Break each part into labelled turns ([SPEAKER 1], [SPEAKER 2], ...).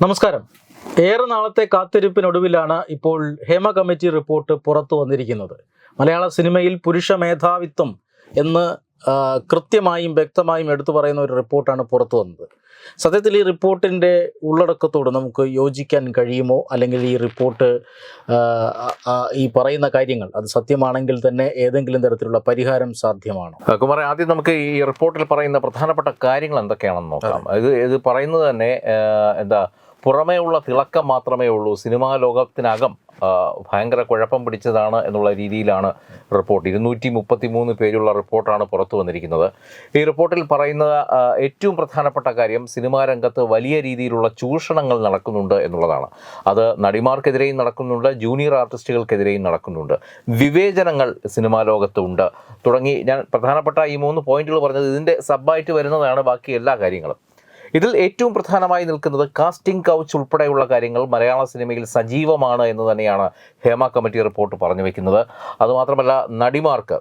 [SPEAKER 1] നമസ്കാരം. ഏറെ നാളത്തെ കാത്തിരിപ്പിനൊടുവിലാണ് ഇപ്പോൾ ഹേമ കമ്മിറ്റി റിപ്പോർട്ട് പുറത്തു വന്നിരിക്കുന്നത്. മലയാള സിനിമയിൽ പുരുഷ മേധാവിത്വം എന്ന് കൃത്യമായും വ്യക്തമായും എടുത്തു പറയുന്ന ഒരു റിപ്പോർട്ടാണ് പുറത്തു വന്നത്. സത്യത്തിൽ ഈ റിപ്പോർട്ടിന്റെ ഉള്ളടക്കത്തോട് നമുക്ക് യോജിക്കാൻ കഴിയുമോ? അല്ലെങ്കിൽ ഈ റിപ്പോർട്ട് ഈ പറയുന്ന കാര്യങ്ങൾ അത് സത്യമാണെങ്കിൽ തന്നെ ഏതെങ്കിലും തരത്തിലുള്ള പരിഹാരം സാധ്യമാണോ?
[SPEAKER 2] കുമാരെ ആദ്യം നമുക്ക് ഈ റിപ്പോർട്ടിൽ പറയുന്ന പ്രധാനപ്പെട്ട കാര്യങ്ങൾ എന്തൊക്കെയാണെന്ന് നോക്കാം. ഇത് ഇത് പറയുന്നത് തന്നെ എന്താ പുറമേ ഉള്ള തിളക്കം മാത്രമേ ഉള്ളൂ. സിനിമാ ലോകത്തിനകം ഭയങ്കര കുഴപ്പം പിടിച്ചതാണ് എന്നുള്ള രീതിയിലാണ് റിപ്പോർട്ട്. ഇരുന്നൂറ്റി മുപ്പത്തി മൂന്ന് പേരുള്ള റിപ്പോർട്ടാണ് പുറത്തു വന്നിരിക്കുന്നത്. ഈ റിപ്പോർട്ടിൽ പറയുന്ന ഏറ്റവും പ്രധാനപ്പെട്ട കാര്യം സിനിമാ രംഗത്ത് വലിയ രീതിയിലുള്ള ചൂഷണങ്ങൾ നടക്കുന്നുണ്ട് എന്നുള്ളതാണ്. അത് നടിമാർക്കെതിരെയും നടക്കുന്നുണ്ട് ജൂനിയർ ആർട്ടിസ്റ്റുകൾക്കെതിരെയും നടക്കുന്നുണ്ട്. വിവേചനങ്ങൾ സിനിമാ ലോകത്തുണ്ട് തുടങ്ങി ഞാൻ പ്രധാനപ്പെട്ട ഈ മൂന്ന് പോയിന്റുകൾ പറഞ്ഞത് ഇതിന്റെ സബ്ബായിട്ട് വരുന്നതാണ് ബാക്കി എല്ലാ കാര്യങ്ങളും. ഇതിൽ ഏറ്റവും പ്രധാനമായി നിൽക്കുന്നത് കാസ്റ്റിംഗ് കൗച്ച് ഉൾപ്പെടെയുള്ള കാര്യങ്ങൾ മലയാള സിനിമയിൽ സജീവമാണ് എന്ന് തന്നെയാണ് ഹേമ കമ്മിറ്റി റിപ്പോർട്ട് പറഞ്ഞു വെക്കുന്നത്. അതുമാത്രമല്ല നടിമാർക്ക്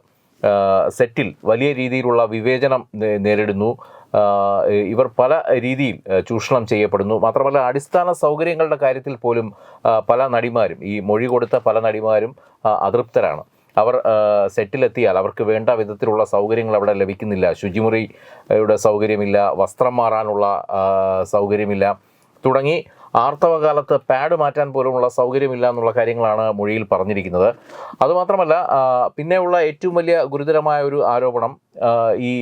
[SPEAKER 2] സെറ്റിൽ വലിയ രീതിയിലുള്ള വിവേചനം നേരിടുന്നു. ഇവർ പല രീതിയിൽ ചൂഷണം ചെയ്യപ്പെടുന്നു. മാത്രമല്ല അടിസ്ഥാന സൗകര്യങ്ങളുടെ കാര്യത്തിൽ പോലും പല നടിമാരും ഈ മൊഴി കൊടുത്ത പല നടിമാരും അതൃപ്തരാണ്. അവർ സെറ്റിലെത്തിയാൽ അവർക്ക് വേണ്ട വിധത്തിലുള്ള സൗകര്യങ്ങൾ അവിടെ ലഭിക്കുന്നില്ല. ശുചിമുറിയുടെ സൗകര്യമില്ല വസ്ത്രം മാറാനുള്ള സൗകര്യമില്ല. തുടങ്ങി ആർത്തവകാലത്ത് പാഡ് മാറ്റാൻ പോലുമുള്ള സൗകര്യമില്ല എന്നുള്ള കാര്യങ്ങളാണ് മൊഴിയിൽ പറഞ്ഞിരിക്കുന്നത്. അതുമാത്രമല്ല പിന്നെയുള്ള ഏറ്റവും വലിയ ഗുരുതരമായ ഒരു ആരോപണം ഈ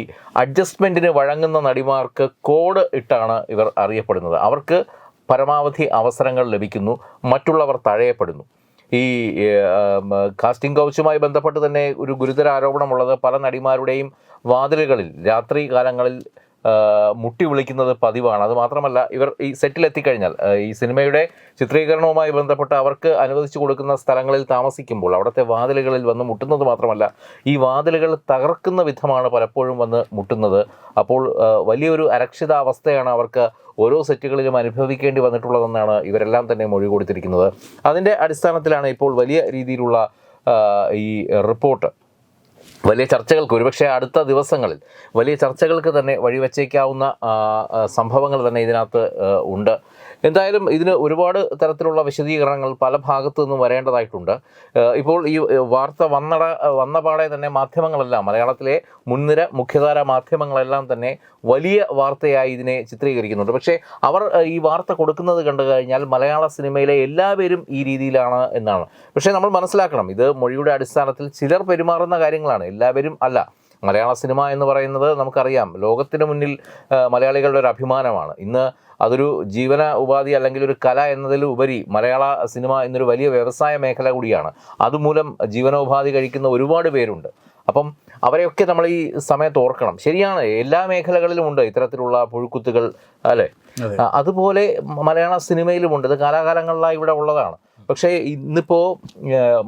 [SPEAKER 2] അഡ്ജസ്റ്റ്മെന്റിന് വഴങ്ങുന്ന നടിമാർക്ക് കോഡ് ഇട്ടാണ് ഇവർ അറിയപ്പെടുന്നത്. അവർക്ക് പരമാവധി അവസരങ്ങൾ ലഭിക്കുന്നു മറ്റുള്ളവർ തഴയപ്പെടുന്നു. ഈ കാസ്റ്റിംഗ് കൗച്ചുമായി ബന്ധപ്പെട്ട് തന്നെ ഒരു ഗുരുതര ആരോപണമുള്ളത് പല നടിമാരുടെയും വാതിലുകളിൽ രാത്രി കാലങ്ങളിൽ മുട്ടി വിളിക്കുന്നത് പതിവാണ്. അത് മാത്രമല്ല ഇവർ ഈ സെറ്റിലെത്തിക്കഴിഞ്ഞാൽ ഈ സിനിമയുടെ ചിത്രീകരണവുമായി ബന്ധപ്പെട്ട് അവർക്ക് അനുവദിച്ചു കൊടുക്കുന്ന സ്ഥലങ്ങളിൽ താമസിക്കുമ്പോൾ അവിടുത്തെ വാതിലുകളിൽ വന്ന് മുട്ടുന്നത് മാത്രമല്ല ഈ വാതിലുകൾ തകർക്കുന്ന വിധമാണ് പലപ്പോഴും വന്ന് മുട്ടുന്നത്. അപ്പോൾ വലിയൊരു അരക്ഷിതാവസ്ഥയാണ് അവർക്ക് ഓരോ സെറ്റുകളിലും അനുഭവിക്കേണ്ടി വന്നിട്ടുള്ളതെന്നാണ് ഇവരെല്ലാം തന്നെ മൊഴി കൊടുത്തിരിക്കുന്നത്. അതിന്റെ അടിസ്ഥാനത്തിലാണ് ഇപ്പോൾ വലിയ രീതിയിലുള്ള ഈ റിപ്പോർട്ട് വലിയ ചർച്ചകൾക്ക് ഒരുപക്ഷെ അടുത്ത ദിവസങ്ങളിൽ വലിയ ചർച്ചകൾക്ക് തന്നെ വഴിവെച്ചേക്കാവുന്ന സംഭവങ്ങൾ തന്നെ ഇതിനകത്ത് ഉണ്ട്. എന്തായാലും ഇതിന് ഒരുപാട് തരത്തിലുള്ള വിശദീകരണങ്ങൾ പല ഭാഗത്തു നിന്നും വരേണ്ടതായിട്ടുണ്ട്. ഇപ്പോൾ ഈ വാർത്ത വന്നട വന്ന പാടെ തന്നെ മാധ്യമങ്ങളെല്ലാം മലയാളത്തിലെ മുൻനിര മുഖ്യധാര മാധ്യമങ്ങളെല്ലാം തന്നെ വലിയ വാർത്തയായി ഇതിനെ ചിത്രീകരിക്കുന്നുണ്ട്. പക്ഷേ അവർ ഈ വാർത്ത കൊടുക്കുന്നത് കണ്ടു കഴിഞ്ഞാൽ മലയാള സിനിമയിലെ എല്ലാവരും ഈ രീതിയിലാണ് എന്നാണ്. പക്ഷേ നമ്മൾ മനസ്സിലാക്കണം ഇത് മൊഴിയുടെ അടിസ്ഥാനത്തിൽ ചിലർ പെരുമാറുന്ന കാര്യങ്ങളാണ്. എല്ലാവരും അല്ല. മലയാള സിനിമ എന്ന് പറയുന്നത് നമുക്കറിയാം. ലോകത്തിന് മുന്നിൽ മലയാളികളുടെ ഒരു അഭിമാനമാണ്. ഇന്ന് അതൊരു ജീവന ഉപാധി അല്ലെങ്കിൽ ഒരു കല എന്നതിൽ എന്നതിലുപരി മലയാള സിനിമ എന്നൊരു വലിയ വ്യവസായ മേഖല കൂടിയാണ്. അതുമൂലം ജീവനോപാധി കഴിക്കുന്ന ഒരുപാട് പേരുണ്ട്. അപ്പം അവരെയൊക്കെ നമ്മൾ ഈ സമയത്ത് ഓർക്കണം. ശരിയാണ് എല്ലാ മേഖലകളിലും ഉണ്ട് ഇത്തരത്തിലുള്ള പുഴുക്കുത്തുകൾ അല്ലേ? അതുപോലെ മലയാള സിനിമയിലുമുണ്ട് ഇത് കാലാകാലങ്ങളിലായി ഇവിടെ ഉള്ളതാണ്. പക്ഷേ ഇന്നിപ്പോൾ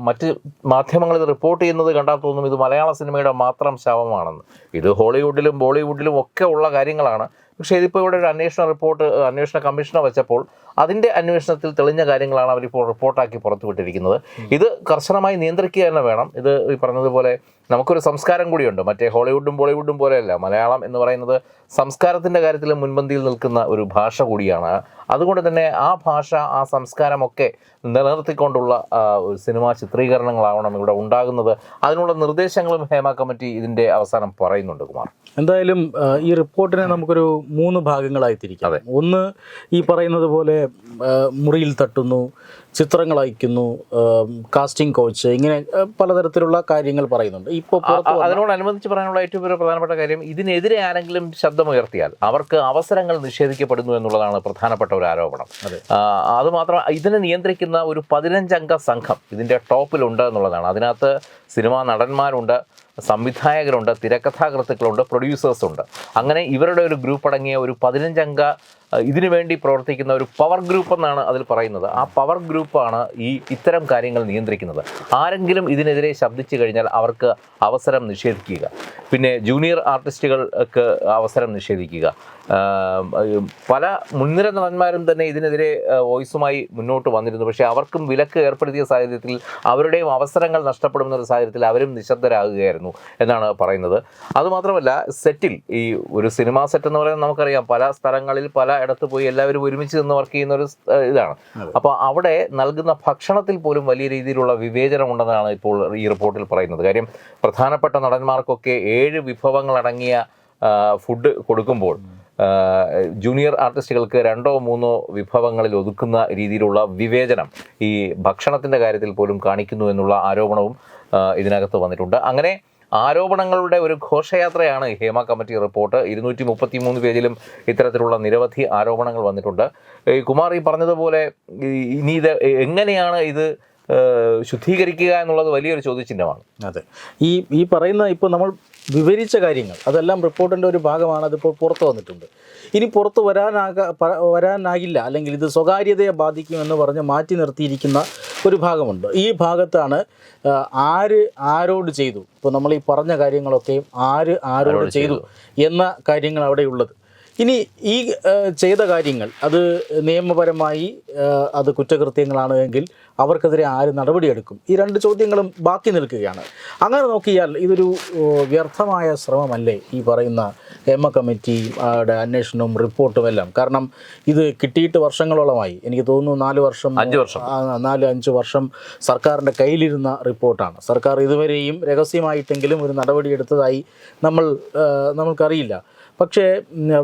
[SPEAKER 2] മറ്റ് മാധ്യമങ്ങൾ ഇത് റിപ്പോർട്ട് ചെയ്യുന്നത് കണ്ടാൽ തോന്നും ഇത് മലയാള സിനിമയുടെ മാത്രം ശവമാണെന്ന്. ഇത് ഹോളിവുഡിലും ബോളിവുഡിലും ഒക്കെ ഉള്ള കാര്യങ്ങളാണ്. പക്ഷേ ഇതിപ്പോൾ ഇവിടെ ഒരു അന്വേഷണ റിപ്പോർട്ട് അന്വേഷണ കമ്മീഷനെ വെച്ചപ്പോൾ അതിന്റെ അന്വേഷണത്തിൽ തെളിഞ്ഞ കാര്യങ്ങളാണ് അവരിപ്പോൾ റിപ്പോർട്ടാക്കി പുറത്തുവിട്ടിരിക്കുന്നത്. ഇത് കർശനമായി നിയന്ത്രിക്കുക തന്നെ വേണം. ഇത് ഈ പറഞ്ഞതുപോലെ നമുക്കൊരു സംസ്കാരം കൂടിയുണ്ട്. മറ്റേ ഹോളിവുഡും ബോളിവുഡും പോലെയല്ല. മലയാളം എന്ന് പറയുന്നത് സംസ്കാരത്തിന്റെ കാര്യത്തിൽ മുൻപന്തിയിൽ നിൽക്കുന്ന ഒരു ഭാഷ കൂടിയാണ്. അതുകൊണ്ട് തന്നെ ആ ഭാഷ ആ സംസ്കാരമൊക്കെ നിലനിർത്തിക്കൊണ്ടുള്ള ഒരു സിനിമാ ചിത്രീകരണങ്ങളാവണം ഇവിടെ ഉണ്ടാകുന്നത്. അതിനുള്ള നിർദ്ദേശങ്ങളും ഹേമ കമ്മിറ്റി ഇതിന്റെ അവസാനം പറയുന്നുണ്ട് കുമാർ.
[SPEAKER 1] എന്തായാലും ഈ റിപ്പോർട്ടിനെ നമുക്കൊരു മൂന്ന് ഭാഗങ്ങളായി തിരിക്കാം. ഒന്ന് ഈ പറയുന്നത് പോലെ മുറിയിൽ തട്ടുന്നു ചിത്രങ്ങൾ അയക്കുന്നു കാസ്റ്റിംഗ് കോച്ച് ഇങ്ങനെ പലതരത്തിലുള്ള കാര്യങ്ങൾ പറയുന്നുണ്ട്. ഇപ്പോൾ
[SPEAKER 2] അതിനോടനുബന്ധിച്ച് പറയാനുള്ള ഏറ്റവും ഒരു പ്രധാനപ്പെട്ട കാര്യം ഇതിനെതിരെ ആരെങ്കിലും ശബ്ദമുയർത്തിയാൽ അവർക്ക് അവസരങ്ങൾ നിഷേധിക്കപ്പെടുന്നു എന്നുള്ളതാണ് പ്രധാനപ്പെട്ട ഒരു ആരോപണം. അതുമാത്രം ഇതിനെ നിയന്ത്രിക്കുന്ന ഒരു പതിനഞ്ചംഗ സംഘം ഇതിന്റെ ടോപ്പിലുണ്ട് എന്നുള്ളതാണ്. അതിനകത്ത് സിനിമാ നടന്മാരുണ്ട് സംവിധായകരുണ്ട് തിരക്കഥാകൃത്തുക്കളുണ്ട് പ്രൊഡ്യൂസേഴ്സ് ഉണ്ട്. അങ്ങനെ ഇവരുടെ ഒരു ഗ്രൂപ്പ് അടങ്ങിയ ഒരു പതിനഞ്ചംഗ ഇതിനു വേണ്ടി പ്രവർത്തിക്കുന്ന ഒരു പവർ ഗ്രൂപ്പ് എന്നാണ് അതിൽ പറയുന്നത്. ആ പവർ ഗ്രൂപ്പാണ് ഈ ഇത്തരം കാര്യങ്ങൾ നിയന്ത്രിക്കുന്നത്. ആരെങ്കിലും ഇതിനെതിരെ ശബ്ദിച്ചു കഴിഞ്ഞാൽ അവർക്ക് അവസരം നിഷേധിക്കുക. പിന്നെ ജൂനിയർ ആർട്ടിസ്റ്റുകൾക്ക് അവസരം നിഷേധിക്കുക. പല മുൻനിര നടന്മാരും തന്നെ ഇതിനെതിരെ വോയിസുമായി മുന്നോട്ട് വന്നിരുന്നു. പക്ഷേ അവർക്കും വിലക്ക് ഏർപ്പെടുത്തിയ സാഹചര്യത്തിൽ അവരുടെയും അവസരങ്ങൾ നഷ്ടപ്പെടുന്ന ഒരു സാഹചര്യത്തിൽ അവരും നിശബ്ദരാകുകയായിരുന്നു എന്നാണ് പറയുന്നത്. അതുമാത്രമല്ല സെറ്റിൽ ഈ ഒരു സിനിമാ സെറ്റ് എന്ന് പറയുന്നത് നമുക്കറിയാം. പല സ്ഥലങ്ങളിൽ പല ഇടത്ത് പോയി എല്ലാവരും ഒരുമിച്ച് നിന്ന് വർക്ക് ചെയ്യുന്ന ഒരു ഇതാണ്. അപ്പോൾ അവിടെ നൽകുന്ന ഭക്ഷണത്തിൽ പോലും വലിയ രീതിയിലുള്ള വിവേചനം ഉണ്ടെന്നാണ് ഇപ്പോൾ ഈ റിപ്പോർട്ടിൽ പറയുന്നത്. കാര്യം പ്രധാനപ്പെട്ട നടന്മാർക്കൊക്കെ ഏഴ് വിഭവങ്ങൾ അടങ്ങിയ ഫുഡ് കൊടുക്കുമ്പോൾ ജൂനിയർ ആർട്ടിസ്റ്റുകൾക്ക് രണ്ടോ മൂന്നോ വിഭവങ്ങളിൽ ഒതുക്കുന്ന രീതിയിലുള്ള വിവേചനം ഈ ഭക്ഷണത്തിന്റെ കാര്യത്തിൽ പോലും കാണിക്കുന്നു എന്നുള്ള ആരോപണവും ഇതിനകത്ത് വന്നിട്ടുണ്ട്. അങ്ങനെ ആരോപണങ്ങളുടെ ഒരു ഘോഷയാത്രയാണ് ഹേമ കമ്മിറ്റി റിപ്പോർട്ട്. ഇരുന്നൂറ്റി മുപ്പത്തി മൂന്ന് പേജിലും ഇത്തരത്തിലുള്ള നിരവധി ആരോപണങ്ങൾ വന്നിട്ടുണ്ട്. ഈ കുമാർ ഈ പറഞ്ഞതുപോലെ ഇനി ഇത് എങ്ങനെയാണ് ഇത് ശുദ്ധീകരിക്കുക എന്നുള്ളത് വലിയൊരു ചോദ്യചിഹ്നമാണ്.
[SPEAKER 1] അതെ. ഈ ഈ പറയുന്ന ഇപ്പോൾ നമ്മൾ വിവരിച്ച കാര്യങ്ങൾ അതെല്ലാം റിപ്പോർട്ടിന്റെ ഒരു ഭാഗമാണ് അതിപ്പോൾ പുറത്തു വന്നിട്ടുണ്ട്. ഇനി പുറത്ത് വരാനാക വരാനാകില്ല അല്ലെങ്കിൽ ഇത് സ്വകാര്യതയെ ബാധിക്കുമെന്ന് പറഞ്ഞ് മാറ്റി നിർത്തിയിരിക്കുന്ന ഒരു ഭാഗമുണ്ട്. ഈ ഭാഗത്താണ് ആര് ആരോട് ചെയ്തു? ഇപ്പോൾ നമ്മൾ ഈ പറഞ്ഞ കാര്യങ്ങളൊക്കെയും ആര് ആരോട് ചെയ്തു എന്ന കാര്യങ്ങൾ അവിടെയുള്ളത്. ഇനി ഈ ചെയ്ത കാര്യങ്ങൾ അത് നിയമപരമായി അത് കുറ്റകൃത്യങ്ങളാണ് എങ്കിൽ അവർക്കെതിരെ ആര് നടപടിയെടുക്കും? ഈ രണ്ട് ചോദ്യങ്ങളും ബാക്കി നിൽക്കുകയാണ്. അങ്ങനെ നോക്കിയാൽ ഇതൊരു വ്യർത്ഥമായ ശ്രമമല്ലേ ഈ പറയുന്ന എം കമ്മിറ്റി കമ്മിറ്റിയുടെ അന്വേഷണവും റിപ്പോർട്ടും എല്ലാം? കാരണം ഇത് കിട്ടിയിട്ട് വർഷങ്ങളോളമായി. എനിക്ക് തോന്നുന്നു നാല് വർഷം
[SPEAKER 2] അഞ്ച് വർഷം.
[SPEAKER 1] നാല് അഞ്ച് വർഷം സർക്കാരിന്റെ കയ്യിലിരുന്ന റിപ്പോർട്ടാണ്. സർക്കാർ ഇതുവരെയും രഹസ്യമായിട്ടെങ്കിലും ഒരു നടപടിയെടുത്തതായി നമ്മൾ നമുക്കറിയില്ല നമ്മൾക്കറിയില്ല. പക്ഷേ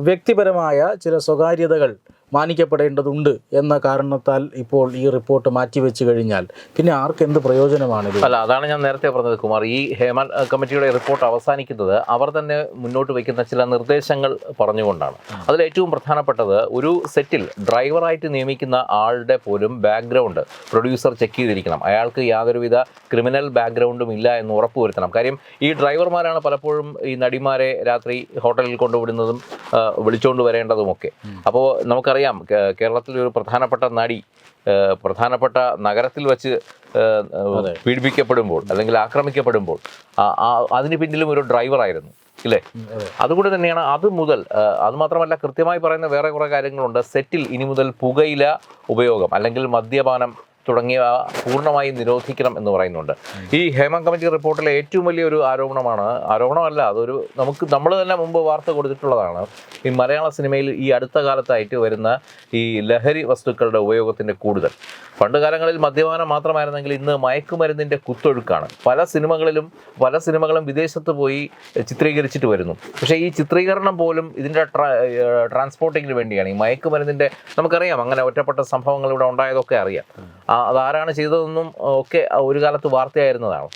[SPEAKER 1] വ്യക്തിപരമായ ചില സ്വകാര്യതകൾ മാനിക്കപ്പെടേണ്ടതുണ്ട് എന്ന കാരണത്താൽ ഇപ്പോൾ ഈ റിപ്പോർട്ട് മാറ്റിവെച്ച് കഴിഞ്ഞാൽ പിന്നെ ആർക്ക് എന്ത് പ്രയോജനമാണ്
[SPEAKER 2] അല്ല അതാണ് ഞാൻ നേരത്തെ പറഞ്ഞത് കുമാർ. ഈ ഹേമൻ കമ്മിറ്റിയുടെ റിപ്പോർട്ട് അവസാനിക്കുന്നത് അവർ തന്നെ മുന്നോട്ട് വയ്ക്കുന്ന ചില നിർദ്ദേശങ്ങൾ പറഞ്ഞുകൊണ്ടാണ്. അതിൽ ഏറ്റവും പ്രധാനപ്പെട്ടത് ഒരു സെറ്റിൽ ഡ്രൈവറായിട്ട് നിയമിക്കുന്ന ആളുടെ പോലും ബാക്ക്ഗ്രൗണ്ട് പ്രൊഡ്യൂസർ ചെക്ക് ചെയ്തിരിക്കണം. അയാൾക്ക് യാതൊരുവിധ ക്രിമിനൽ ബാക്ക്ഗ്രൗണ്ടും ഇല്ല എന്ന് ഉറപ്പുവരുത്തണം. കാര്യം ഈ ഡ്രൈവർമാരാണ് പലപ്പോഴും ഈ നടിമാരെ രാത്രി ഹോട്ടലിൽ കൊണ്ടുവിടുന്നതും വിളിച്ചുകൊണ്ട് വരേണ്ടതുമൊക്കെ. അപ്പോൾ നമുക്കറിയാം കേ- കേരളത്തിലെ ഒരു പ്രധാനപ്പെട്ട നടി പ്രധാനപ്പെട്ട നഗരത്തിൽ വെച്ച് പീഡിപ്പിക്കപ്പെടുമ്പോൾ അല്ലെങ്കിൽ ആക്രമിക്കപ്പെടുമ്പോൾ അതിന് പിന്നിലും ഒരു ഡ്രൈവറായിരുന്നു ഇല്ലേ?
[SPEAKER 1] അതെ.
[SPEAKER 2] അതുകൊണ്ട് തന്നെയാണ് അത് മുതൽ അത് മാത്രമല്ല കൃത്യമായി പറയുന്ന വേറെ കുറേ കാര്യങ്ങളുണ്ട്. സെറ്റിൽ ഇനി മുതൽ പുകയില ഉപയോഗം അല്ലെങ്കിൽ മദ്യപാനം തുടങ്ങിയവ പൂർണമായും നിരോധിക്കണം എന്ന് പറയുന്നുണ്ട്. ഈ ഹേമ കമ്മിറ്റി റിപ്പോർട്ടിലെ ഏറ്റവും വലിയൊരു ആരോപണമാണ് ആരോപണമല്ല അതൊരു നമുക്ക് നമ്മൾ തന്നെ മുമ്പ് വാർത്ത കൊടുത്തിട്ടുള്ളതാണ്. ഈ മലയാള സിനിമയിൽ ഈ അടുത്ത കാലത്തായിട്ട് വരുന്ന ഈ ലഹരി വസ്തുക്കളുടെ ഉപയോഗത്തിന്റെ കൂടുതൽ. പണ്ട് കാലങ്ങളിൽ മദ്യപാനം മാത്രമായിരുന്നെങ്കിൽ ഇന്ന് മയക്കുമരുന്നിന്റെ കുത്തൊഴുക്കാണ്. പല സിനിമകളിലും പല സിനിമകളും വിദേശത്ത് പോയി ചിത്രീകരിച്ചിട്ട് വരുന്നു. പക്ഷേ ഈ ചിത്രീകരണം പോലും ഇതിന്റെ ട്രാൻസ്പോർട്ടിങ്ങിന് വേണ്ടിയാണ്. ഈ മയക്കുമരുന്നിന്റെ നമുക്കറിയാം അങ്ങനെ ഒറ്റപ്പെട്ട സംഭവങ്ങൾ ഇവിടെ ഉണ്ടായതൊക്കെ അറിയാം. അതാരാണ് ചെയ്തതെന്നും ഒക്കെ ഒരു കാലത്ത് വാർത്തയായിരുന്നതാണ്.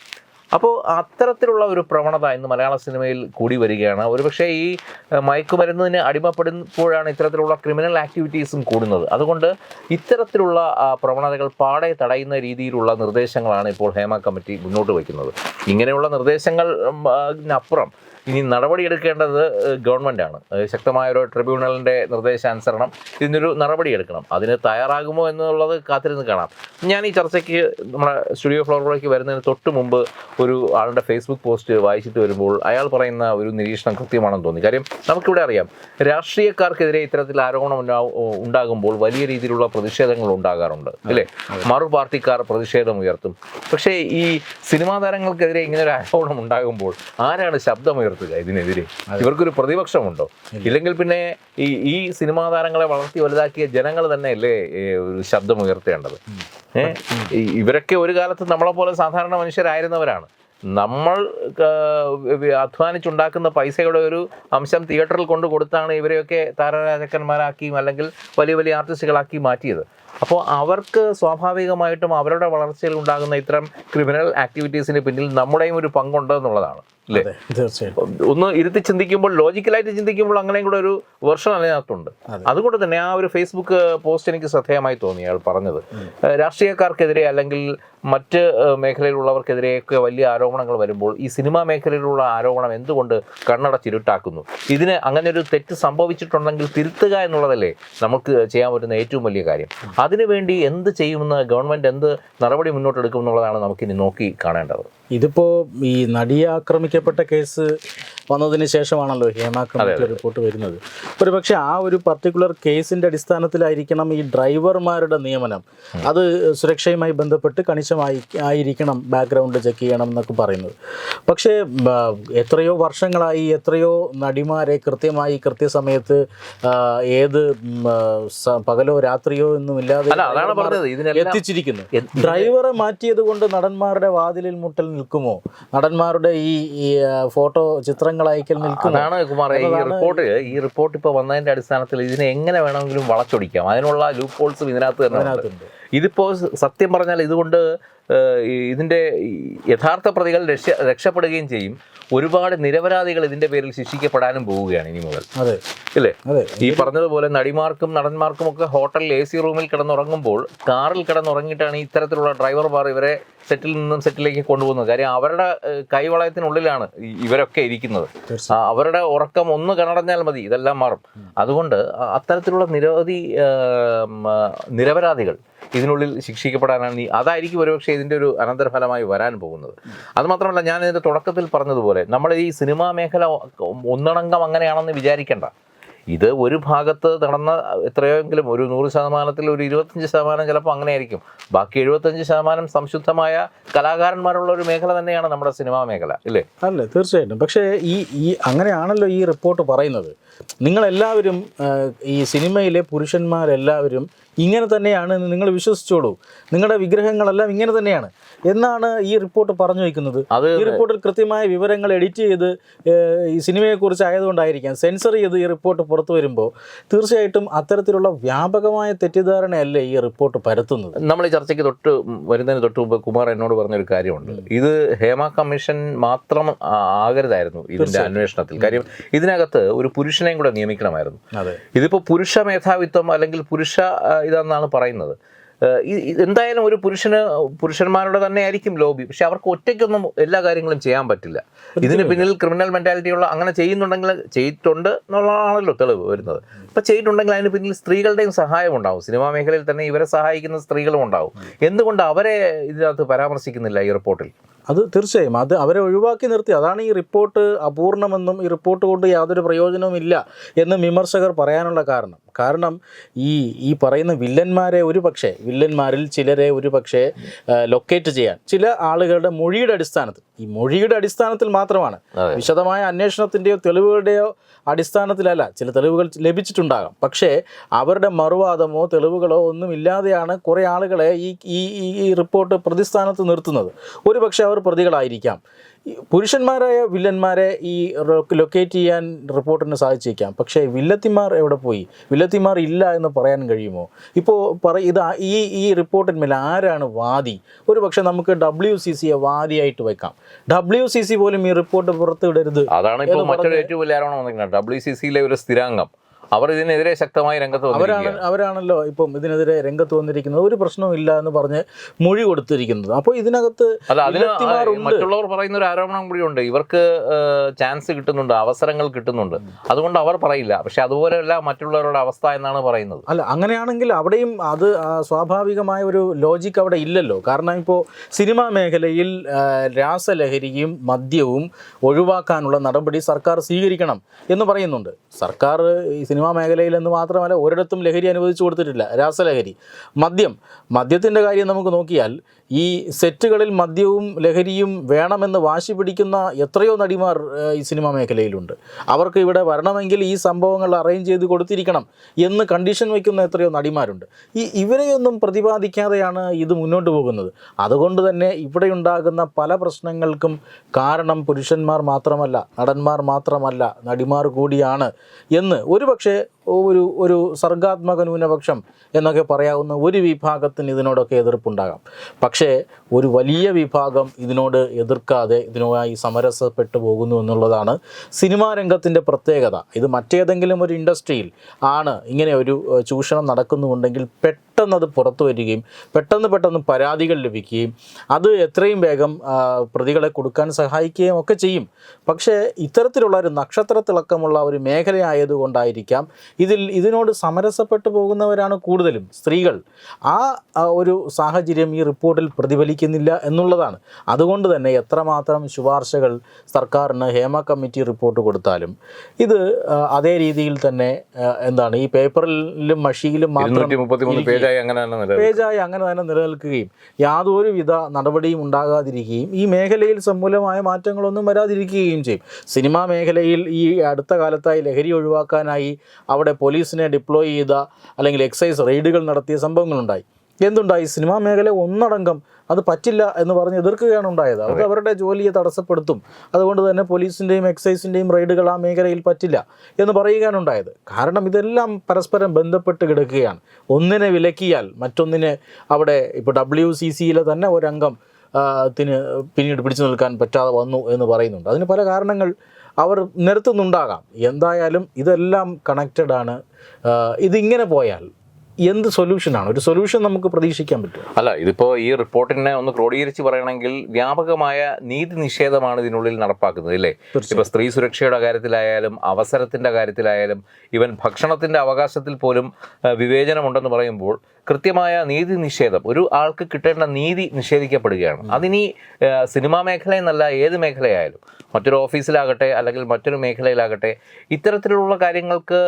[SPEAKER 2] അപ്പോൾ അത്തരത്തിലുള്ള ഒരു പ്രവണത ഇന്ന് മലയാള സിനിമയിൽ കൂടി വരികയാണ്. ഒരുപക്ഷേ ഈ മയക്കുമരുന്നതിന് അടിമപ്പെടുമ്പോഴാണ് ഇത്തരത്തിലുള്ള ക്രിമിനൽ ആക്ടിവിറ്റീസും കൂടുന്നത്. അതുകൊണ്ട് ഇത്തരത്തിലുള്ള പ്രവണതകൾ പാടെ തടയുന്ന രീതിയിലുള്ള നിർദ്ദേശങ്ങളാണ് ഇപ്പോൾ ഹേമ കമ്മിറ്റി മുന്നോട്ട് വയ്ക്കുന്നത്. ഇങ്ങനെയുള്ള നിർദ്ദേശങ്ങൾ അപ്പുറം ഇനി നടപടിയെടുക്കേണ്ടത് എടുക്കേണ്ടത് ഗവൺമെന്റാണ് ശക്തമായ ഒരു ട്രിബ്യൂണലിന്റെ നിർദ്ദേശാനുസരണം ഇതിനൊരു നടപടിയെടുക്കണം. അതിന് തയ്യാറാകുമോ എന്നുള്ളത് കാത്തിരുന്ന് കാണാം. ഞാൻ ഈ ചർച്ചയ്ക്ക് നമ്മുടെ സ്റ്റുഡിയോ ഫ്ലോറിലേക്ക് വരുന്നതിന് തൊട്ട് മുമ്പ് ഒരു ആളുടെ ഫേസ്ബുക്ക് പോസ്റ്റ് വായിച്ചിട്ട് വരുമ്പോൾ അയാൾ പറയുന്ന ഒരു നിരീക്ഷണം കൃത്യമാണെന്ന് തോന്നി. കാര്യം നമുക്കിവിടെ അറിയാം രാഷ്ട്രീയക്കാർക്കെതിരെ ഇത്തരത്തിൽ ആരോപണം ഉണ്ടാകുമ്പോൾ വലിയ രീതിയിലുള്ള പ്രതിഷേധങ്ങൾ ഉണ്ടാകാറുണ്ട് അല്ലേ? മറു പാർട്ടിക്കാർ പ്രതിഷേധം ഉയർത്തും. പക്ഷേ ഈ സിനിമാ താരങ്ങൾക്കെതിരെ ഇങ്ങനെ ഒരു ആരോപണം ഉണ്ടാകുമ്പോൾ ആരാണ് ശബ്ദമുയർത്തുക ഇതിനെതിരെ. ഇവർക്കൊരു പ്രതിപക്ഷമുണ്ടോ? ഇല്ലെങ്കിൽ പിന്നെ ഈ ഈ സിനിമാ താരങ്ങളെ വളർത്തി വലുതാക്കിയ ജനങ്ങൾ തന്നെയല്ലേ ഒരു ശബ്ദം ഉയർത്തേണ്ടത് ഏഹ് ഇവരൊക്കെ ഒരു കാലത്ത് നമ്മളെ പോലെ സാധാരണ മനുഷ്യരായിരുന്നവരാണ്. നമ്മൾ അധ്വാനിച്ചുണ്ടാക്കുന്ന പൈസയുടെ ഒരു അംശം തിയേറ്ററിൽ കൊണ്ടു കൊടുത്താണ് ഇവരെയൊക്കെ താരരാജക്കന്മാരാക്കിയും അല്ലെങ്കിൽ വലിയ വലിയ ആർട്ടിസ്റ്റുകളാക്കി മാറ്റിയത്. അപ്പോൾ അവർക്ക് സ്വാഭാവികമായിട്ടും അവരുടെ വളർച്ചയിൽ ഉണ്ടാകുന്ന ഇത്തരം ക്രിമിനൽ ആക്ടിവിറ്റീസിന് പിന്നിൽ നമ്മുടെയും ഒരു പങ്കുണ്ട് എന്നുള്ളതാണ്. അല്ലേ? ഒന്ന് ഇരുത്തി ചിന്തിക്കുമ്പോൾ ലോജിക്കലായിട്ട് ചിന്തിക്കുമ്പോൾ അങ്ങനെയും കൂടെ ഒരു വെർഷൻ അതിനകത്തുണ്ട്. അതുകൊണ്ട് തന്നെ ആ ഒരു ഫേസ്ബുക്ക് പോസ്റ്റ് എനിക്ക് ശ്രദ്ധേയമായി തോന്നി അയാൾ പറഞ്ഞത്. രാഷ്ട്രീയക്കാർക്കെതിരെ അല്ലെങ്കിൽ മറ്റ് മേഖലയിലുള്ളവർക്കെതിരെയൊക്കെ വലിയ ആരോപണങ്ങൾ വരുമ്പോൾ ഈ സിനിമാ മേഖലയിലുള്ള ആരോപണം എന്തുകൊണ്ട് കണ്ണടച്ചിരുട്ടാക്കുന്നു? ഇതിന് അങ്ങനെ ഒരു തെറ്റ് സംഭവിച്ചിട്ടുണ്ടെങ്കിൽ തിരുത്തുക എന്നുള്ളതല്ലേ നമുക്ക് ചെയ്യാൻ പറ്റുന്ന ഏറ്റവും വലിയ കാര്യം. അതിനുവേണ്ടി എന്ത് ചെയ്യുമെന്ന് ഗവൺമെന്റ് എന്ത് നടപടി മുന്നോട്ടെടുക്കും എന്നുള്ളതാണ് നമുക്കിനി നോക്കി കാണേണ്ടത്.
[SPEAKER 1] ഇതിപ്പോ ഈ നടിയെ ആക്രമിക്കപ്പെട്ട കേസ് വന്നതിന് ശേഷമാണല്ലോ ഹേമാക്രമിക്ക് റിപ്പോർട്ട് വരുന്നത്. ഒരു പക്ഷേ ആ ഒരു പർട്ടിക്കുലർ കേസിന്റെ അടിസ്ഥാനത്തിലായിരിക്കണം ഈ ഡ്രൈവർമാരുടെ നിയമനം. അത് സുരക്ഷയുമായി ബന്ധപ്പെട്ട് കണിശമായി ആയിരിക്കണം ബാക്ക്ഗ്രൗണ്ട് ചെക്ക് ചെയ്യണം എന്നൊക്കെ പറയുന്നത്. പക്ഷേ എത്രയോ വർഷങ്ങളായി എത്രയോ നടിമാരെ കൃത്യമായി കൃത്യസമയത്ത് ഏത് പകലോ രാത്രിയോ ഒന്നും ഇല്ലാതെ എത്തിച്ചിരിക്കുന്നു. ഡ്രൈവറെ മാറ്റിയത് കൊണ്ട് നടന്മാരുടെ വാതിലിൽ മുട്ടൽ നിൽക്കുമോ? നടന്മാരുടെ ഈ ഫോട്ടോ ചിത്രങ്ങൾ അയക്കൽ നിൽക്കുമോ?
[SPEAKER 2] അതാണ് കുമാർ ഈ റിപ്പോർട്ട് ഈ റിപ്പോർട്ട് ഇപ്പോൾ വന്നതിന്റെ അടിസ്ഥാനത്തിൽ ഇതിനെ എങ്ങനെ വേണമെങ്കിലും വളച്ചൊടിക്കാം. അതിനുള്ള ലൂപ്പ് ഹോൾസും ഇതിനകത്ത് തന്നെ ഇതിപ്പോൾ സത്യം പറഞ്ഞാൽ ഇതുകൊണ്ട് ഇതിന്റെ യഥാർത്ഥ പ്രതികൾ രക്ഷ രക്ഷപ്പെടുകയും ചെയ്യും. ഒരുപാട് നിരപരാധികൾ ഇതിന്റെ പേരിൽ ശിക്ഷിക്കപ്പെടാനും പോവുകയാണ് ഇനി മുതൽ.
[SPEAKER 1] അതെ.
[SPEAKER 2] ഇല്ലേ? ഈ പറഞ്ഞതുപോലെ നടിമാർക്കും നടന്മാർക്കും ഒക്കെ ഹോട്ടലിൽ എ സി റൂമിൽ കിടന്നുറങ്ങുമ്പോൾ കാറിൽ കിടന്നുറങ്ങിയിട്ടാണ് ഇത്തരത്തിലുള്ള ഡ്രൈവർമാർ ഇവരെ സെറ്റിൽ നിന്നും സെറ്റിലേക്ക് കൊണ്ടുപോകുന്നത്. കാര്യം അവരുടെ കൈവളയത്തിനുള്ളിലാണ് ഇവരൊക്കെ ഇരിക്കുന്നത്. അവരുടെ ഉറക്കം ഒന്ന് കണടഞ്ഞാൽ മതി ഇതെല്ലാം മാറും. അതുകൊണ്ട് അത്തരത്തിലുള്ള നിരവധി നിരപരാധികൾ ഇതിനുള്ളിൽ ശിക്ഷിക്കപ്പെടാനാണ് ഈ അതായിരിക്കും ഒരുപക്ഷെ ഇതിന്റെ ഒരു അനന്തരഫലമായി വരാൻ പോകുന്നത്. അതുമാത്രമല്ല ഞാൻ ഇതിന്റെ തുടക്കത്തിൽ പറഞ്ഞതുപോലെ നമ്മൾ ഈ സിനിമാ മേഖല ഒന്നടങ്കം അങ്ങനെയാണെന്ന് വിചാരിക്കേണ്ട. ഇത് ഒരു ഭാഗത്ത് നടന്ന എത്രയെങ്കിലും ഒരു നൂറ് ശതമാനത്തിൽ ഒരു ഇരുപത്തഞ്ച് ശതമാനം ചിലപ്പോൾ അങ്ങനെ ആയിരിക്കും ബാക്കി എഴുപത്തഞ്ച് ശതമാനം സംശുദ്ധമായ കലാകാരന്മാരുള്ള ഒരു മേഖല തന്നെയാണ് നമ്മുടെ സിനിമാ മേഖല ഇല്ലേ?
[SPEAKER 1] അല്ല തീർച്ചയായിട്ടും. പക്ഷേ ഈ ഈ അങ്ങനെയാണല്ലോ ഈ റിപ്പോർട്ട് പറയുന്നത്. നിങ്ങളെല്ലാവരും ഈ സിനിമയിലെ പുരുഷന്മാരെല്ലാവരും ഇങ്ങനെ തന്നെയാണ് എന്ന് നിങ്ങൾ വിശ്വസിച്ചോളൂ. നിങ്ങളുടെ വിഗ്രഹങ്ങളെല്ലാം ഇങ്ങനെ തന്നെയാണ്. എന്നാണ് ഈ റിപ്പോർട്ട് പറഞ്ഞു വയ്ക്കുന്നത്. ഈ റിപ്പോർട്ടിൽ കൃത്യമായ വിവരങ്ങൾ എഡിറ്റ് ചെയ്ത് ഈ സിനിമയെക്കുറിച്ച് ആയതുകൊണ്ടായിരിക്കാം സെൻസർ ചെയ്ത് ഈ റിപ്പോർട്ട് പുറത്തു വരുമ്പോൾ തീർച്ചയായിട്ടും അത്തരത്തിലുള്ള വ്യാപകമായ തെറ്റിദ്ധാരണയല്ലേ ഈ റിപ്പോർട്ട് പരത്തുന്നത്?
[SPEAKER 2] നമ്മൾ ഈ ചർച്ചയ്ക്ക് തൊട്ട് വരുന്നതിന് തൊട്ട് മുമ്പ് കുമാർ എന്നോട് പറഞ്ഞൊരു കാര്യമുണ്ട്. ഇത് ഹേമ കമ്മീഷൻ മാത്രം ആകരുതായിരുന്നു ഇതിന്റെ അന്വേഷണത്തിൽ. കാര്യം ഇതിനകത്ത് ഒരു പുരുഷനെയും കൂടെ നിയമിക്കണമായിരുന്നു. ഇതിപ്പോൾ പുരുഷ മേധാവിത്വം അല്ലെങ്കിൽ പുരുഷ ഇതെന്നാണ് പറയുന്നത്. എന്തായാലും ഒരു പുരുഷന് പുരുഷന്മാരുടെ തന്നെ ആയിരിക്കും ലോബി. പക്ഷെ അവർക്ക് ഒറ്റയ്ക്കൊന്നും എല്ലാ കാര്യങ്ങളും ചെയ്യാൻ പറ്റില്ല. ഇതിന് പിന്നിൽ ക്രിമിനൽ മെന്റാലിറ്റിയുള്ള അങ്ങനെ ചെയ്യുന്നുണ്ടെങ്കിൽ ചെയ്തിട്ടുണ്ട് എന്നുള്ളതാണല്ലോ തെളിവ് വരുന്നത്. ഇപ്പൊ ചെയ്തിട്ടുണ്ടെങ്കിൽ അതിന് പിന്നിൽ സ്ത്രീകളുടെയും സഹായം ഉണ്ടാവും. സിനിമാ മേഖലയിൽ തന്നെ ഇവരെ സഹായിക്കുന്ന സ്ത്രീകളും ഉണ്ടാവും. എന്തുകൊണ്ട് അവരെ ഇതിനകത്ത് പരാമർശിക്കുന്നില്ല ഈ റിപ്പോർട്ടിൽ?
[SPEAKER 1] അത് തീർച്ചയായും. അത് അവരെ ഒഴിവാക്കി നിർത്തി. അതാണ് ഈ റിപ്പോർട്ട് അപൂർണമെന്നും ഈ റിപ്പോർട്ട് കൊണ്ട് യാതൊരു പ്രയോജനവും ഇല്ല എന്നും വിമർശകർ പറയാനുള്ള കാരണം. കാരണം ഈ ഈ പറയുന്ന വില്ലന്മാരെ ഒരു പക്ഷേ വില്ലന്മാരിൽ ചിലരെ ഒരു പക്ഷേ ലൊക്കേറ്റ് ചെയ്യാൻ ചില ആളുകളുടെ മൊഴിയുടെ അടിസ്ഥാനത്തിൽ ഈ മൊഴിയുടെ അടിസ്ഥാനത്തിൽ മാത്രമാണ്. വിശദമായ അന്വേഷണത്തിന്റെയോ തെളിവുകളുടെയോ അടിസ്ഥാനത്തിലല്ല ചില തെളിവുകൾ ലഭിച്ചിട്ടുണ്ടാകാം. പക്ഷേ അവരുടെ മറുവാദമോ തെളിവുകളോ ഒന്നും ഇല്ലാതെയാണ് കുറേ ആളുകളെ ഈ ഈ റിപ്പോർട്ട് പ്രതിസ്ഥാനത്ത് നിർത്തുന്നത്. ഒരു അവർ പ്രതികളായിരിക്കാം. പുരുഷന്മാരായ വില്ലന്മാരെ ഈ ലൊക്കേറ്റ് ചെയ്യാൻ റിപ്പോർട്ടിന് സാധിച്ചേക്കാം. പക്ഷേ വില്ലത്തിമാർ എവിടെ പോയി? വില്ലത്തിമാർ ഇല്ല എന്ന് പറയാൻ കഴിയുമോ? ഇപ്പോൾ പറ ഇത് ഈ ഈ റിപ്പോർട്ടിന്മേൽ ആരാണ് വാദി? ഒരു പക്ഷേ നമുക്ക് ഡബ്ല്യു സി സിയെ വാദിയായിട്ട് വെക്കാം. ഡബ്ല്യു സി സി പോലും ഈ റിപ്പോർട്ട് പുറത്തുവിടരുത്
[SPEAKER 2] അതാണ് ഇപ്പോൾ മറ്റൊരു ഏറ്റവും വലിയ ഡബ്ല്യു സി സിയിലെ ഒരു സ്ഥിരാംഗം. അവർ ഇതിനെതിരെ ശക്തമായി രംഗത്ത്
[SPEAKER 1] അവരാണ് അവരാണല്ലോ ഇപ്പം ഇതിനെതിരെ രംഗത്ത് വന്നിരിക്കുന്നത്. ഒരു പ്രശ്നവും ഇല്ല എന്ന് പറഞ്ഞ് മൊഴി കൊടുത്തിരിക്കുന്നത്. അപ്പോൾ ഇതിനകത്ത്
[SPEAKER 2] അല്ല അതിന് മറ്റുള്ളവർ പറയുന്ന ഒരു ആരോപണം കൂടിയുണ്ട് ഇവർക്ക് ചാൻസ് കിട്ടുന്നുണ്ട് അവസരങ്ങൾ കിട്ടുന്നുണ്ട്. അതുകൊണ്ട് അവർ പറയില്ല. പക്ഷെ അതുപോലെയല്ല മറ്റുള്ളവരുടെ അവസ്ഥ എന്നാണ് പറയുന്നത്.
[SPEAKER 1] അല്ല അങ്ങനെയാണെങ്കിൽ അവിടെയും അത് സ്വാഭാവികമായ ഒരു ലോജിക് അവിടെ ഇല്ലല്ലോ. കാരണം ഇപ്പോൾ സിനിമാ മേഖലയിൽ രാസലഹരിയും മദ്യവും ഒഴിവാക്കാനുള്ള നടപടി സർക്കാർ സ്വീകരിക്കണം എന്ന് പറയുന്നുണ്ട്. സർക്കാർ സിനിമാ മേഖലയിൽ എന്ന് മാത്രമല്ല ഒരിടത്തും ലഹരി അനുവദിച്ചു കൊടുത്തിട്ടില്ല. രാസലഹരി. മദ്യം. മദ്യത്തിന്റെ കാര്യം നമുക്ക് നോക്കിയാൽ ഈ സെറ്റുകളിൽ മദ്യവും ലഹരിയും വേണമെന്ന് വാശി പിടിക്കുന്ന എത്രയോ നടിമാർ ഈ സിനിമാ മേഖലയിലുണ്ട്. അവർക്ക് ഇവിടെ വരണമെങ്കിൽ ഈ സംഭവങ്ങൾ അറേഞ്ച് ചെയ്ത് കൊടുത്തിരിക്കണം എന്ന് കണ്ടീഷൻ വയ്ക്കുന്ന എത്രയോ നടിമാരുണ്ട്. ഈ ഇവരെയൊന്നും പ്രതിപാദിക്കാതെയാണ് ഇത് മുന്നോട്ട് പോകുന്നത്. അതുകൊണ്ട് തന്നെ ഇവിടെ ഉണ്ടാകുന്ന പല പ്രശ്നങ്ങൾക്കും കാരണം പുരുഷന്മാർ മാത്രമല്ല നടന്മാർ മാത്രമല്ല നടിമാർ കൂടിയാണ് എന്ന് ഒരുപക്ഷെ ഒരു ഒരു സർഗാത്മക ന്യൂനപക്ഷം എന്നൊക്കെ പറയാവുന്ന ഒരു വിഭാഗത്തിന് ഇതിനോടൊക്കെ എതിർപ്പുണ്ടാകാം. പക്ഷേ ഒരു വലിയ വിഭാഗം ഇതിനോട് എതിർക്കാതെ ഇതിനുമായി സമരസപ്പെട്ടു പോകുന്നു എന്നുള്ളതാണ് സിനിമാ രംഗത്തിന്റെ പ്രത്യേകത. ഇത് മറ്റേതെങ്കിലും ഒരു ഇൻഡസ്ട്രിയിൽ ആണ് ഇങ്ങനെ ഒരു ചൂഷണം നടക്കുന്നുണ്ടെങ്കിൽ പെട്ടെന്ന് പെട്ടെന്ന് അത് പുറത്തു വരികയും പെട്ടെന്ന് പെട്ടെന്ന് പരാതികൾ ലഭിക്കുകയും അത് എത്രയും വേഗം പ്രതികളെ കൊടുക്കാൻ സഹായിക്കുകയും ഒക്കെ ചെയ്യും. പക്ഷേ ഇത്തരത്തിലുള്ള ഒരു നക്ഷത്ര തിളക്കമുള്ള ഒരു മേഖലയായതുകൊണ്ടായിരിക്കാം ഇതിൽ ഇതിനോട് സമരസപ്പെട്ടു പോകുന്നവരാണ് കൂടുതലും സ്ത്രീകൾ. ആ ഒരു സാഹചര്യം ഈ റിപ്പോർട്ടിൽ പ്രതിഫലിക്കുന്നില്ല എന്നുള്ളതാണ്. അതുകൊണ്ട് തന്നെ എത്രമാത്രം ശുപാർശകൾ സർക്കാരിന് ഹേമ കമ്മിറ്റി റിപ്പോർട്ട് കൊടുത്താലും ഇത് അതേ രീതിയിൽ തന്നെ എന്താണ് ഈ പേപ്പറിലും മഷിയിലും മാത്രം
[SPEAKER 2] പേജായി അങ്ങനെ തന്നെ
[SPEAKER 1] പേജായി അങ്ങനെ തന്നെ നിലനിൽക്കുകയും യാതൊരുവിധ നടപടിയും ഉണ്ടാകാതിരിക്കുകയും ഈ മേഖലയിൽ സമൂലമായ മാറ്റങ്ങളൊന്നും വരാതിരിക്കുകയും ചെയ്യും. സിനിമാ മേഖലയിൽ ഈ അടുത്ത കാലത്തായി ലഹരി ഒഴിവാക്കാനായി അവിടെ പോലീസിനെ ഡിപ്ലോയ് ചെയ്ത അല്ലെങ്കിൽ എക്സൈസ് റെയ്ഡുകൾ നടത്തിയ സംഭവങ്ങളുണ്ടായി. എന്തുണ്ടായി? സിനിമാ മേഖല ഒന്നടങ്കം അത് പറ്റില്ല എന്ന് പറഞ്ഞ് എതിർക്കുകയാണ് ഉണ്ടായത്. അവർ അവരുടെ ജോലിയെ തടസ്സപ്പെടുത്തും. അതുകൊണ്ട് തന്നെ പോലീസിന്റെയും എക്സൈസിന്റെയും റെയ്ഡുകൾ ആ മേഖലയിൽ പറ്റില്ല എന്ന് പറയുകയാണ് ഉണ്ടായത്. കാരണം ഇതെല്ലാം പരസ്പരം ബന്ധപ്പെട്ട് കിടക്കുകയാണ്. ഒന്നിനെ വിലക്കിയാൽ മറ്റൊന്നിനെ അവിടെ ഇപ്പോൾ ഡബ്ല്യു സി സിയിലെ തന്നെ ഒരംഗം ത്തിന് പിന്നീട് പിടിച്ചു നിൽക്കാൻ പറ്റാതെ വന്നു എന്ന് പറയുന്നുണ്ട്. അതിന് പല കാരണങ്ങൾ അവർ നിരത്തുന്നുണ്ടാകാം. എന്തായാലും ഇതെല്ലാം കണക്റ്റഡ് ആണ്. ആ, ഇതിങ്ങനെ പോയാൽ എന്ത് സൊല്യൂഷനാണ് ഒരു സൊല്യൂഷൻ നമുക്ക് പ്രതീക്ഷിക്കാൻ പറ്റും
[SPEAKER 2] അല്ല ഇതിപ്പോൾ ഈ റിപ്പോർട്ടിനെ ഒന്ന് ക്രോഡീകരിച്ച് പറയണമെങ്കിൽ വ്യാപകമായ നീതി നിഷേധമാണ് ഇതിനുള്ളിൽ നടപ്പാക്കുന്നത് അല്ലേ ഇപ്പൊ സ്ത്രീ സുരക്ഷയുടെ കാര്യത്തിലായാലും അവസരത്തിന്റെ കാര്യത്തിലായാലും ഇവൻ ഭക്ഷണത്തിന്റെ അവകാശത്തിൽ പോലും വിവേചനമുണ്ടെന്ന് പറയുമ്പോൾ കൃത്യമായ നീതി നിഷേധം ഒരു ആൾക്ക് കിട്ടേണ്ട നീതി നിഷേധിക്കപ്പെടുകയാണ്. അതിനി സിനിമാ മേഖല എന്നല്ല ഏത് മേഖലയായാലും മറ്റൊരു ഓഫീസിലാകട്ടെ അല്ലെങ്കിൽ മറ്റൊരു മേഖലയിലാകട്ടെ ഇത്തരത്തിലുള്ള കാര്യങ്ങൾക്ക്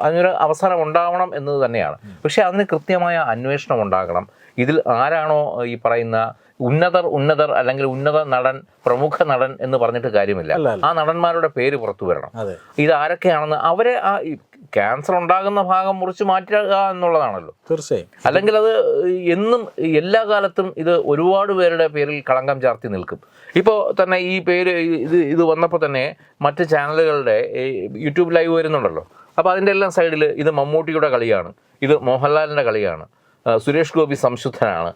[SPEAKER 2] അതിനൊരു അവസാനം ഉണ്ടാവണം എന്നത് തന്നെയാണ്. പക്ഷേ അതിന് കൃത്യമായ അന്വേഷണം ഉണ്ടാകണം. ഇതിൽ ആരാണോ ഈ പറയുന്ന ഉന്നതർ ഉന്നതർ അല്ലെങ്കിൽ ഉന്നത നടൻ പ്രമുഖ നടൻ എന്ന് പറഞ്ഞിട്ട് കാര്യമില്ല. ആ നടന്മാരുടെ പേര് പുറത്തു വരണം. ഇത് ആരൊക്കെയാണെന്ന് അവരെ ആ ക്യാൻസർ ഉണ്ടാകുന്ന ഭാഗം മുറിച്ച് മാറ്റുക എന്നുള്ളതാണല്ലോ.
[SPEAKER 1] തീർച്ചയായും.
[SPEAKER 2] അല്ലെങ്കിൽ അത് എന്നും എല്ലാ കാലത്തും ഇത് ഒരുപാട് പേരുടെ പേരിൽ കളങ്കം ചാർത്തി നിൽക്കും. ഇപ്പോൾ തന്നെ ഈ പേര് ഇത് ഇത് വന്നപ്പോൾ തന്നെ മറ്റ് ചാനലുകളുടെ യൂട്യൂബ് ലൈവ് വരുന്നുണ്ടല്ലോ. അപ്പോൾ അതിന്റെ എല്ലാം സൈഡിൽ ഇത് മമ്മൂട്ടിയുടെ കളിയാണ്. ഇത് മോഹൻലാലിന്റെ കളിയാണ്. സുരേഷ് ഗോപി സംശുദ്ധനാണ്.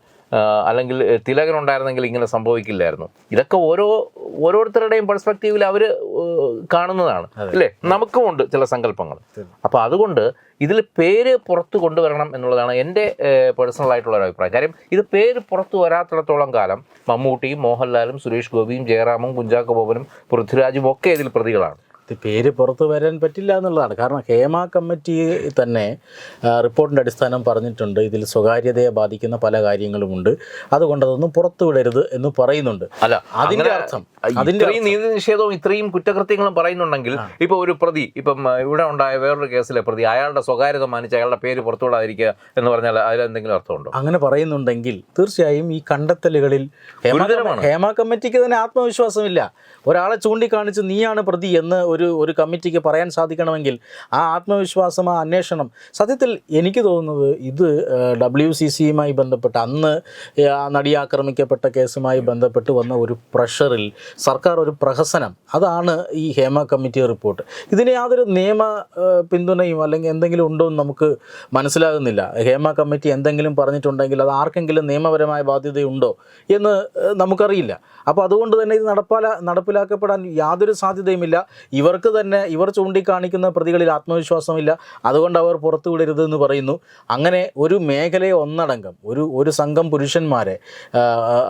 [SPEAKER 2] അല്ലെങ്കിൽ തിലകൻ ഉണ്ടായിരുന്നെങ്കിൽ ഇങ്ങനെ സംഭവിക്കില്ലായിരുന്നു. ഇതൊക്കെ ഓരോ ഓരോരുത്തരുടെയും പെർസ്പെക്റ്റീവിൽ അവർ കാണുന്നതാണ്. അല്ലേ? നമുക്കും ഉണ്ട് ചില സങ്കല്പങ്ങൾ. അപ്പോൾ അതുകൊണ്ട് ഇതിൽ പേര് പുറത്ത് കൊണ്ടുവരണം എന്നുള്ളതാണ് എന്റെ പേഴ്സണൽ ആയിട്ടുള്ള ഒരു അഭിപ്രായം. കാര്യം ഇത് പേര് പുറത്ത് വരാത്തിടത്തോളം കാലം മമ്മൂട്ടിയും മോഹൻലാലും സുരേഷ് ഗോപിയും ജയറാമും കുഞ്ചാക്കോ ബോബനും പൃഥ്വിരാജും ഒക്കെ ഇതിൽ പ്രതികളാണ്.
[SPEAKER 1] ഇത് പേര് പുറത്തു വരാൻ പറ്റില്ല എന്നുള്ളതാണ്. കാരണം ഹേമ കമ്മിറ്റി തന്നെ റിപ്പോർട്ടിന്റെ അടിസ്ഥാനം പറഞ്ഞിട്ടുണ്ട്. ഇതിൽ സ്വകാര്യതയെ ബാധിക്കുന്ന പല കാര്യങ്ങളുമുണ്ട്. അതുകൊണ്ട് അതൊന്നും പുറത്തു വിടരുത് എന്ന് പറയുന്നുണ്ട്.
[SPEAKER 2] അല്ല
[SPEAKER 1] അതിന്റെ അർത്ഥം
[SPEAKER 2] ഇത്രയും നീതി നിഷേധവും ഇത്രയും കുറ്റകൃത്യങ്ങളും പറയുന്നുണ്ടെങ്കിൽ ഇപ്പൊ ഒരു പ്രതി ഇപ്പം ഇവിടെ ഉണ്ടായ വേറൊരു കേസിലെ പ്രതി അയാളുടെ സ്വകാര്യത മാനിച്ച് അയാളുടെ പേര് പുറത്തുവിടാതിരിക്കുക എന്ന് പറഞ്ഞാൽ അതിലെന്തെങ്കിലും അർത്ഥമുണ്ടോ?
[SPEAKER 1] അങ്ങനെ പറയുന്നുണ്ടെങ്കിൽ തീർച്ചയായും ഈ കണ്ടെത്തലുകളിൽ ഹേമ കമ്മിറ്റിക്ക് തന്നെ ആത്മവിശ്വാസമില്ല. ഒരാളെ ചൂണ്ടിക്കാണിച്ച് നീയാണ് പ്രതി എന്ന് ഒരു ഒരു ഒരു കമ്മിറ്റിക്ക് പറയാൻ സാധിക്കണമെങ്കിൽ ആ ആത്മവിശ്വാസം ആ അന്വേഷണം. സത്യത്തിൽ എനിക്ക് തോന്നുന്നത് ഇത് ഡബ്ല്യു സി സിയുമായി ബന്ധപ്പെട്ട് അന്ന് നടി ആക്രമിക്കപ്പെട്ട കേസുമായി ബന്ധപ്പെട്ട് വന്ന ഒരു പ്രഷറിൽ സർക്കാർ ഒരു പ്രഹസനം. അതാണ് ഈ ഹേമ കമ്മിറ്റി റിപ്പോർട്ട്. ഇതിന് യാതൊരു നിയമ പിന്തുണയും അല്ലെങ്കിൽ എന്തെങ്കിലും ഉണ്ടോ എന്ന് നമുക്ക് മനസ്സിലാകുന്നില്ല. ഹേമ കമ്മിറ്റി എന്തെങ്കിലും പറഞ്ഞിട്ടുണ്ടെങ്കിൽ അത് ആർക്കെങ്കിലും നിയമപരമായ ബാധ്യതയുണ്ടോ എന്ന് നമുക്കറിയില്ല. അപ്പോൾ അതുകൊണ്ട് തന്നെ ഇത് നടപ്പാല നടപ്പിലാക്കപ്പെടാൻ യാതൊരു സാധ്യതയുമില്ല. ഇവർക്ക് തന്നെ ഇവർ ചൂണ്ടിക്കാണിക്കുന്ന പ്രതികളിൽ ആത്മവിശ്വാസമില്ല. അതുകൊണ്ട് അവർ പുറത്തു വിടരുത് എന്ന് പറയുന്നു. അങ്ങനെ ഒരു മേഖലയെ ഒന്നടങ്കം ഒരു ഒരു സംഘം പുരുഷന്മാരെ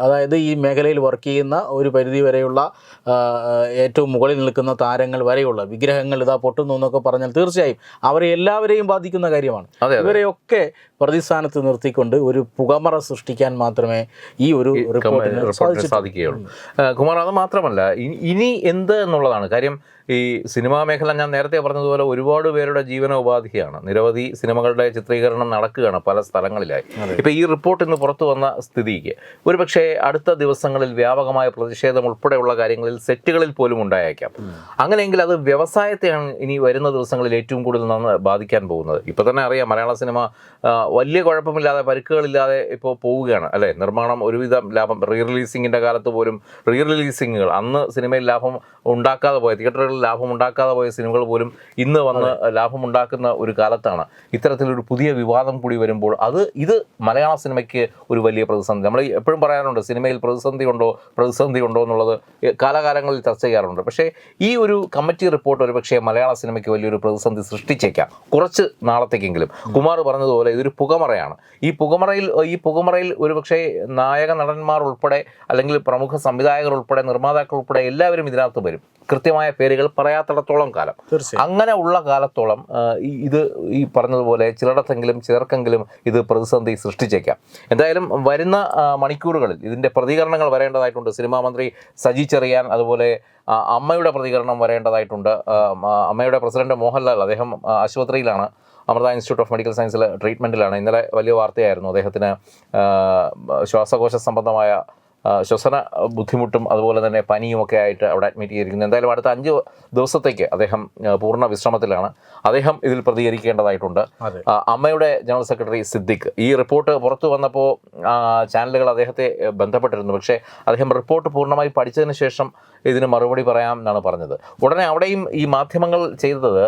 [SPEAKER 1] അതായത് ഈ മേഖലയിൽ വർക്ക് ചെയ്യുന്ന ഒരു പരിധി വരെയുള്ള ഏറ്റവും മുകളിൽ നിൽക്കുന്ന താരങ്ങൾ വരെയുള്ള വിഗ്രഹങ്ങൾ ഇതാ പൊട്ടുന്നു എന്നൊക്കെ പറഞ്ഞാൽ തീർച്ചയായും അവരെ എല്ലാവരെയും ബാധിക്കുന്ന കാര്യമാണ്. ഇവരെയൊക്കെ പ്രതിസ്ഥാനത്ത് നിർത്തിക്കൊണ്ട് ഒരു പുകമറ സൃഷ്ടിക്കാൻ മാത്രമേ ഈ ഒരു റിപ്പോർട്ടിന്
[SPEAKER 2] സാധിക്കുകയുള്ളൂ. കുമാർ അത് മാത്രമല്ല ഇനി- എന്ത് എന്നുള്ളതാണ്. കാര്യം ഈ സിനിമാ മേഖല ഞാൻ നേരത്തെ പറഞ്ഞതുപോലെ ഒരുപാട് പേരുടെ ജീവനോപാധിയാണ് നിരവധി സിനിമകളുടെ ചിത്രീകരണം നടക്കുകയാണ് പല സ്ഥലങ്ങളിലായി. ഇപ്പൊ ഈ റിപ്പോർട്ട് ഇന്ന് പുറത്തു വന്ന സ്ഥിതിക്ക് ഒരുപക്ഷെ അടുത്ത ദിവസങ്ങളിൽ വ്യാപകമായ പ്രതിഷേധം ഉൾപ്പെടെയുള്ള കാര്യങ്ങളിൽ സെറ്റുകളിൽ പോലും ഉണ്ടായേക്കാം. അങ്ങനെയെങ്കിൽ അത് വ്യവസായത്തെയാണ് ഇനി വരുന്ന ദിവസങ്ങളിൽ ഏറ്റവും കൂടുതൽ നന്ന് ബാധിക്കാൻ പോകുന്നത്. ഇപ്പൊ തന്നെ അറിയാം മലയാള സിനിമ വലിയ കുഴപ്പമില്ലാതെ പരിക്കുകളില്ലാതെ ഇപ്പോൾ പോവുകയാണ് അല്ലേ? നിർമ്മാണം ഒരുവിധം ലാഭം റീ റിലീസിങ്ങിന്റെ കാലത്ത് പോലും റീ റിലീസിങ്ങുകൾ അന്ന് സിനിമയിൽ ലാഭം ഉണ്ടാക്കാതെ പോയ തിയേറ്ററുകളിൽ ലാഭം ഉണ്ടാക്കാതെ പോയ സിനിമകൾ പോലും ഇന്ന് വന്ന് ലാഭം ഉണ്ടാക്കുന്ന ഒരു കാലത്താണ്. ഇത്തരത്തിലൊരു പുതിയ വിവാദം കൂടി വരുമ്പോൾ അത് ഇത് മലയാള സിനിമയ്ക്ക് ഒരു വലിയ പ്രതിസന്ധി. നമ്മൾ എപ്പോഴും പറയാറുണ്ട് സിനിമയിൽ പ്രതിസന്ധി ഉണ്ടോ പ്രതിസന്ധി ഉണ്ടോ എന്നുള്ളത് കാലാകാലങ്ങളിൽ ചർച്ച ചെയ്യാറുണ്ട്. പക്ഷേ ഈ ഒരു കമ്മിറ്റി റിപ്പോർട്ട് ഒരു പക്ഷേ മലയാള സിനിമയ്ക്ക് വലിയൊരു പ്രതിസന്ധി സൃഷ്ടിച്ചേക്കാം. കുറച്ച് നാളത്തേക്കെങ്കിലും. കുമാർ പറഞ്ഞതുപോലെ ഇതൊരു പുകമറയാണ്. ഈ പുകമറയിൽ ഈ പുകമറയിൽ ഒരുപക്ഷെ നായക നടന്മാർ ഉൾപ്പെടെ അല്ലെങ്കിൽ പ്രമുഖ സംവിധായകർ ഉൾപ്പെടെ നിർമ്മാതാക്കൾ ഉൾപ്പെടെ എല്ലാവരും ഇതിനകത്ത് വരും. കൃത്യമായ പേരുകൾ പറയാത്തിടത്തോളം കാലം. അങ്ങനെ ഉള്ള കാലത്തോളം ഈ- ഇത് ഈ പറഞ്ഞതുപോലെ ചിലയിടത്തെങ്കിലും ചിലർക്കെങ്കിലും ഇത് പ്രതിസന്ധി സൃഷ്ടിച്ചേക്കാം. എന്തായാലും വരുന്ന മണിക്കൂറുകളിൽ ഇതിന്റെ പ്രതികരണങ്ങൾ വരേണ്ടതായിട്ടുണ്ട്. സിനിമാ മന്ത്രി സജി ചെറിയാൻ അതുപോലെ അമ്മയുടെ പ്രതികരണം വരേണ്ടതായിട്ടുണ്ട്. അമ്മയുടെ പ്രസിഡന്റ് മോഹൻലാൽ അദ്ദേഹം ആശുപത്രിയിലാണ്. അമൃത ഇൻസ്റ്റിറ്റ്യൂട്ട് ഓഫ് മെഡിക്കൽ സയൻസിൽ ട്രീറ്റ്മെന്റിലാണ് ഇന്നലെ വലിയ വാർത്തയായിരുന്നു അദ്ദേഹത്തിന് ശ്വാസകോശ സംബന്ധമായ ശ്വസന ബുദ്ധിമുട്ടും അതുപോലെ തന്നെ പനിയുമൊക്കെ ആയിട്ട് അവിടെ അഡ്മിറ്റ് ചെയ്തിരിക്കുന്നു. എന്തായാലും അടുത്ത അഞ്ച് ദിവസത്തേക്ക് അദ്ദേഹം പൂർണ വിശ്രമത്തിലാണ്. അദ്ദേഹം ഇതിൽ പ്രതികരിക്കേണ്ടതായിട്ടുണ്ട്. അമ്മയുടെ ജനറൽ സെക്രട്ടറി സിദ്ദിഖ്. ഈ റിപ്പോർട്ട് പുറത്തു വന്നപ്പോൾ ചാനലുകൾ അദ്ദേഹത്തെ ബന്ധപ്പെട്ടിരുന്നു. പക്ഷേ അദ്ദേഹം റിപ്പോർട്ട് പൂർണമായി പഠിച്ചതിന് ശേഷം ഇതിന് മറുപടി പറയാം എന്നാണ് പറഞ്ഞത്. ഉടനെ അവിടെയും ഈ മാധ്യമങ്ങൾ ചെയ്തത്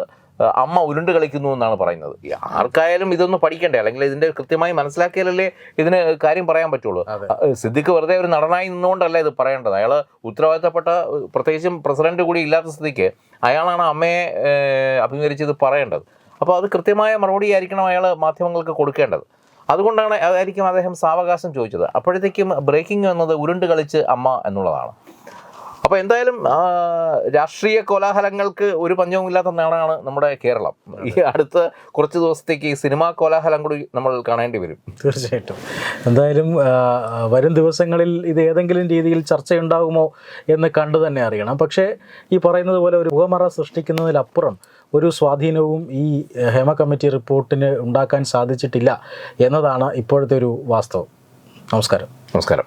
[SPEAKER 2] അമ്മ ഉരുണ്ട് കളിക്കുന്നു എന്നാണ് പറയുന്നത്. ആർക്കായാലും ഇതൊന്ന് പഠിക്കണ്ടേ? അല്ലെങ്കിൽ ഇതിന്റെ കൃത്യമായി മനസ്സിലാക്കിയാലല്ലേ ഇതിന് കാര്യം പറയാൻ പറ്റുള്ളൂ. സിദ്ദിഖ് വെറുതെ ഒരു നടനായി നിന്നുകൊണ്ടല്ല ഇത് പറയേണ്ടത്. അയാൾ ഉത്തരവാദിത്തപ്പെട്ട പ്രത്യേകിച്ചും പ്രസിഡന്റ് കൂടി ഇല്ലാത്ത സ്ഥിതിക്ക് അയാളാണ് അമ്മയെ അഭിമുഖീകരിച്ചത് പറയേണ്ടത്. അപ്പോൾ അത് കൃത്യമായ മറുപടി ആയിരിക്കണം അയാൾ മാധ്യമങ്ങൾക്ക് കൊടുക്കേണ്ടത്. അതുകൊണ്ടാണ് അതായിരിക്കും അദ്ദേഹം സാവകാശം ചോദിച്ചത്. അപ്പോഴത്തേക്കും ബ്രേക്കിംഗ് എന്നത് ഉരുണ്ട് കളിച്ച് അമ്മ എന്നുള്ളതാണ്. അപ്പോൾ എന്തായാലും രാഷ്ട്രീയ കോലാഹലങ്ങൾക്ക് ഒരു പഞ്ചവും ഇല്ലാത്ത നാടാണ് നമ്മുടെ കേരളം. ഈ അടുത്ത കുറച്ച് ദിവസത്തേക്ക് ഈ സിനിമാ കോലാഹലം കൂടി നമ്മൾ കാണേണ്ടി വരും.
[SPEAKER 1] തീർച്ചയായിട്ടും. എന്തായാലും വരും ദിവസങ്ങളിൽ ഇത് ഏതെങ്കിലും രീതിയിൽ ചർച്ചയുണ്ടാകുമോ എന്ന് കണ്ടു തന്നെ അറിയണം. പക്ഷേ ഈ പറയുന്നത് പോലെ ഒരു പുകമറ സൃഷ്ടിക്കുന്നതിലപ്പുറം ഒരു സ്വാധീനവും ഈ ഹേമ കമ്മിറ്റി റിപ്പോർട്ടിന് ഉണ്ടാക്കാൻ സാധിച്ചിട്ടില്ല എന്നതാണ് ഇപ്പോഴത്തെ ഒരു വാസ്തവം. നമസ്കാരം.
[SPEAKER 2] നമസ്കാരം.